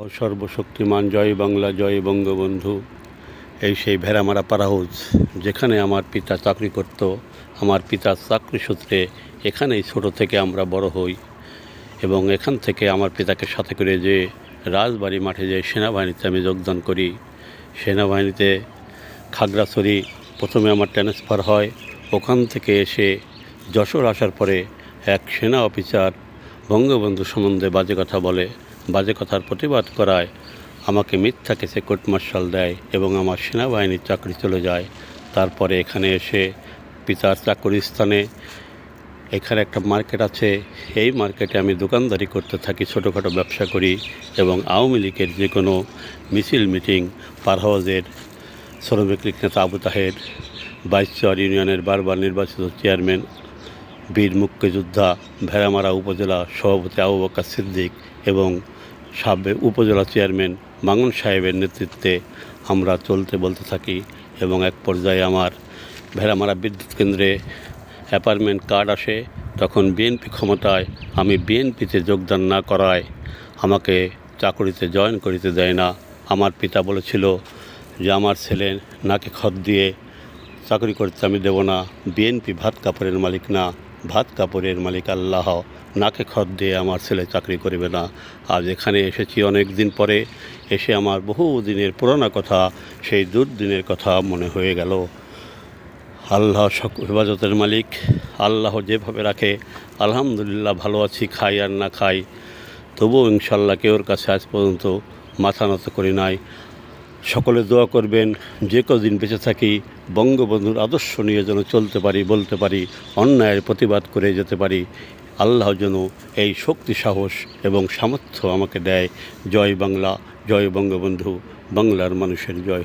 সর্বশক্তিমান, জয় বাংলা, জয় বঙ্গবন্ধু। এই সেই ভেড়ামারা পাড়া হাউস যেখানে আমার পিতা চাকরি করত, আমার পিতার চাকরি সূত্রে এখানেই ছোট থেকে আমরা বড় হই এবং এখান থেকে আমার পিতাকে সাথে করে যে রাজবাড়ি মাঠে যে সেনাবাহিনীতে আমি যোগদান করি, সেনাবাহিনীতে খাগড়াছড়ি প্রথমে আমার ট্রান্সফার হয়। ওখান থেকে এসে যশোর আসার পরে এক সেনা অফিসার বঙ্গবন্ধু সম্বন্ধে বাজে কথা বলে। বাজে কথার প্রতিবাদ করায়। আমাকে মিথ্যা কেসে কোর্ট মার্শাল দেয় এবং আমার সেনাবাহিনীর চাকরি চলে যায়। তারপরে এখানে এসে পিতার চাকরি স্থানে এখানে একটা মার্কেট আছে। এই মার্কেটে আমি দোকানদারি করতে থাকি, ছোটোখাটো ব্যবসা করি এবং আওয়ামী লীগের যে কোনো মিছিল মিটিং, পার হাউজের শ্রমিক লীগ নেতা আবু তাহের বাইশচর ইউনিয়নের বারবার নির্বাচিত চেয়ারম্যান, বীর মুক্তিযোদ্ধা, ভেড়ামারা উপজেলা সভাপতি আবু বক্কর সিদ্দিক এবং সাবেক উপজেলা চেয়ারম্যান মাঙ্গন সাহেবের নেতৃত্বে আমরা চলতে বলতে থাকি এবং এক পর্যায়ে আমার ভেড়ামারা বিদ্যুৎ কেন্দ্রে অ্যাপার্টমেন্ট কার্ড আসে। তখন বিএনপি ক্ষমতায় আমি বিএনপিতে যোগদান না করায় আমাকে চাকরিতে জয়েন করিতে দেয় না। আমার পিতা বলেছিল যে, আমার ছেলে নাকে খত দিয়ে চাকরি করতে আমি দেব না। বিএনপি ভাত কাপড়ের মালিক না। ভাত কাপড়ের মালিক আল্লাহ, নাকে খত দিয়ে আমার ছেলে চাকরি করবে না। আজ এখানে এসেছি অনেক দিন পরে, এসে আমার বহু দিনের পুরোনো কথা, সেই দুর্দিনের কথা মনে হয়ে গেল। আল্লাহ সক, হেফাজতের মালিক, আল্লাহ যেভাবে রাখে, আলহামদুলিল্লাহ ভালো আছি, খাই আর না খাই। তবুও ইনশাল্লাহ কেউর কাছে আজ পর্যন্ত মাথা নত করি নাই। সকলে দোয়া করবেন, যে কদিন বেঁচে থাকি, বঙ্গবন্ধুর আদর্শ নিয়ে যেন চলতে পারি, বলতে পারি, অন্যায়ের প্রতিবাদ করে যেতে পারি। আল্লাহ যেন এই শক্তি, সাহস এবং সামর্থ্য আমাকে দেয়। জয় বাংলা, জয় বঙ্গবন্ধু, বাংলার মানুষের জয়